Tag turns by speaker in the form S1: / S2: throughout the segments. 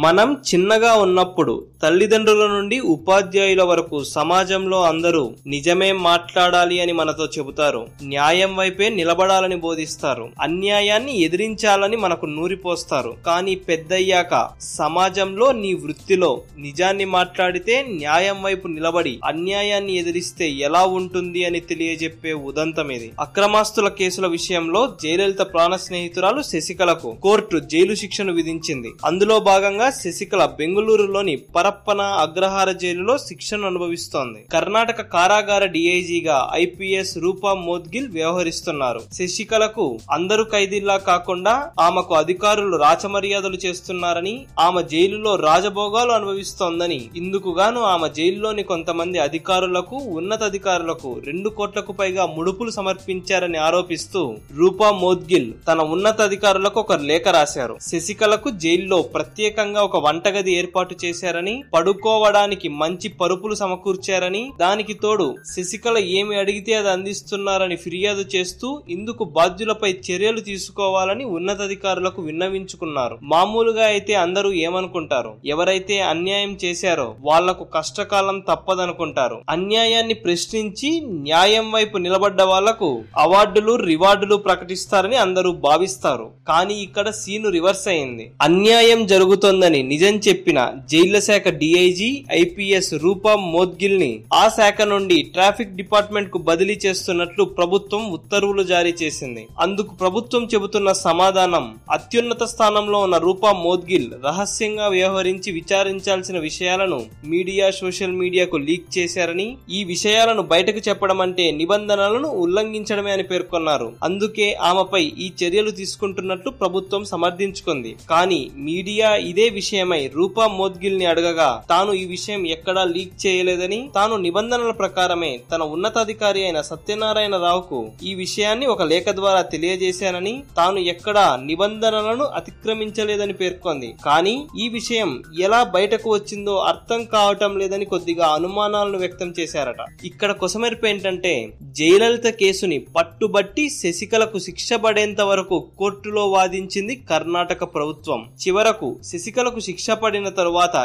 S1: మనం చిన్నగా ఉన్నప్పుడు తల్లిదండ్రుల నుండి ఉపాధ్యాయుల వరకు సమాజంలో అందరూ నిజమే మాట్లాడాలి అని మనతో చెబుతారు. న్యాయం వైపే నిలబడాలని బోధిస్తారు. అన్యాయాన్ని ఎదిరించాలని మనకు నూరిపోస్తారు. కానీ పెద్దయ్యాక సమాజంలో నీ వృత్తిలో నిజాన్ని మాట్లాడితే న్యాయం వైపు నిలబడి అన్యాయాన్ని ఎదిరిస్తే ఎలా ఉంటుంది అని తెలియజెప్పే ఉదంతం ఇది. అక్రమాస్తుల కేసుల విషయంలో జయలలిత ప్రాణ స్నేహితురాలు శశికళకు కోర్టు జైలు శిక్షను విధించింది. అందులో భాగంగా శశికళ బెంగళూరులోని పరప్పన అగ్రహార జైలులో శిక్షను అనుభవిస్తోంది. కర్ణాటక కారాగార డిఐజీగా ఐపీఎస్ రూపా మోద్గిల్ వ్యవహరిస్తున్నారు. శశికళకు అందరు ఖైదీల్లా కాకుండా ఆమెకు అధికారులు రాచమర్యాదలు చేస్తున్నారని ఆమె జైలులో రాజభోగాలు అనుభవిస్తోందని ఇందుకుగాను ఆమె జైల్లోని కొంతమంది అధికారులకు ఉన్నతాధికారులకు రెండు కోట్లకు పైగా ముడుపులు సమర్పించారని ఆరోపిస్తూ రూపా మోద్గిల్ తన ఉన్నతాధికారులకు ఒక లేఖ రాశారు. శశికళకు జైల్లో ప్రత్యేకంగా ఒక వంటగది ఏర్పాటు చేశారని పడుకోవడానికి మంచి పరుపులు సమకూర్చారని దానికి తోడు శశికళ ఏమి అడిగితే అది అందిస్తున్నారని ఫిర్యాదు చేస్తూ ఇందుకు బాధ్యులపై చర్యలు తీసుకోవాలని ఉన్నతాధికారులకు విన్నవించుకున్నారు. మామూలుగా అయితే అందరూ ఏమనుకుంటారు? ఎవరైతే అన్యాయం చేశారో వాళ్ళకు కష్టకాలం తప్పదనుకుంటారు. అన్యాయాన్ని ప్రశ్నించి న్యాయం వైపు నిలబడ్డ వాళ్ళకు అవార్డులు రివార్డులు ప్రకటిస్తారని అందరూ భావిస్తారు. కానీ ఇక్కడ సీను రివర్స్ అయింది. అన్యాయం జరుగుతోందని నిజం చెప్పిన జైళ్ళ శాఖ డిఐజీ ఐపీఎస్ రూపా మోద్గిల్ని ఆ శాఖ నుండి ట్రాఫిక్ డిపార్ట్మెంట్కు బదిలీ చేస్తున్నట్లు ప్రభుత్వం ఉత్తర్వులు జారీ చేసింది. అందుకు ప్రభుత్వం చెబుతున్న సమాధానం అత్యున్నత స్థానంలో ఉన్న రూపా మోద్గిల్ రహస్యంగా వ్యవహరించి విచారించాల్సిన విషయాలను మీడియా సోషల్ మీడియాకు లీక్ చేశారని ఈ విషయాలను బయటకు చెప్పడం అంటే నిబంధనలను ఉల్లంఘించడమే అని పేర్కొన్నారు. అందుకే ఆమెపై ఈ చర్యలు తీసుకుంటున్నట్లు ప్రభుత్వం సమర్థించుకుంది. కానీ మీడియా ఇదే విషయమై రూపా మోద్గిల్ని అడగగా తాను ఈ విషయం ఎక్కడా లీక్ చేయలేదని తాను నిబంధనల ప్రకారమే తన ఉన్నతాధికారి అయిన సత్యనారాయణ రావుకు ఈ విషయాన్ని ఒక లేఖ ద్వారా తెలియజేశానని తాను ఎక్కడా నిబంధనలను అతిక్రమించలేదని పేర్కొంది. కానీ ఈ విషయం ఎలా బయటకు వచ్చిందో అర్థం కావటం లేదని కొద్దిగా అనుమానాలను వ్యక్తం చేశారట. ఇక్కడ కొసమెరుపు ఏంటంటే జయలలిత కేసుని పట్టుబట్టి శశికలకు శిక్ష పడేంత వరకు కోర్టులో వాదించింది కర్ణాటక ప్రభుత్వం. చివరకు శశికలకు శిక్ష పడిన తరువాత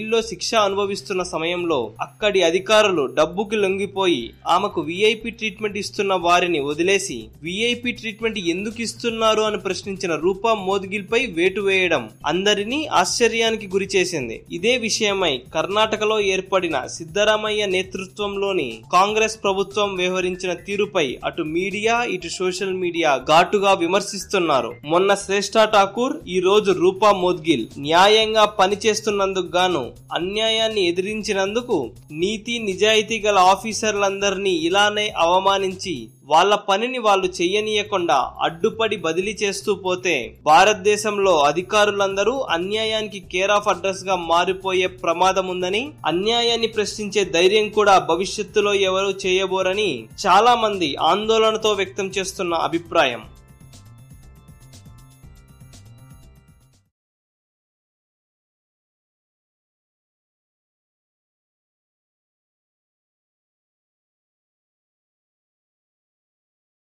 S1: జైల్లో శిక్ష అనుభవిస్తున్న సమయంలో అక్కడి అధికారులు డబ్బుకి లొంగిపోయి ఆమెకు విఐపి ట్రీట్మెంట్ ఇస్తున్న వారిని వదిలేసి విఐపి ట్రీట్మెంట్ ఎందుకు ఇస్తున్నారు అని ప్రశ్నించిన రూపా మోద్గిల్ పై వేటు వేయడం అందరినీ ఆశ్చర్యానికి గురి చేసింది. ఇదే విషయమై కర్ణాటకలో ఏర్పడిన సిద్ధరామయ్య నేతృత్వంలోని కాంగ్రెస్ ప్రభుత్వం వ్యవహరించిన తీరుపై అటు మీడియా ఇటు సోషల్ మీడియా ఘాటుగా విమర్శిస్తున్నారు. మొన్న శ్రేష్ఠ ఠాకూర్ ఈ రోజు రూపా మోద్గిల్ న్యాయంగా పనిచేస్తున్నందుకు గాను అన్యాయాన్ని ఎదిరించినందుకు నీతి నిజాయితీ గల ఆఫీసర్లందరినీ ఇలానే అవమానించి వాళ్ళ పనిని వాళ్ళు చెయ్యనీయకుండా అడ్డుపడి బదిలీ చేస్తూ పోతే భారతదేశంలో అధికారులందరూ అన్యాయానికి కేర్ ఆఫ్ అడ్రస్గా మారిపోయే ప్రమాదం ఉందని అన్యాయాన్ని ప్రశ్నించే ధైర్యం కూడా భవిష్యత్తులో ఎవరూ చేయబోరని చాలా మంది ఆందోళనతో వ్యక్తం చేస్తున్న అభిప్రాయం.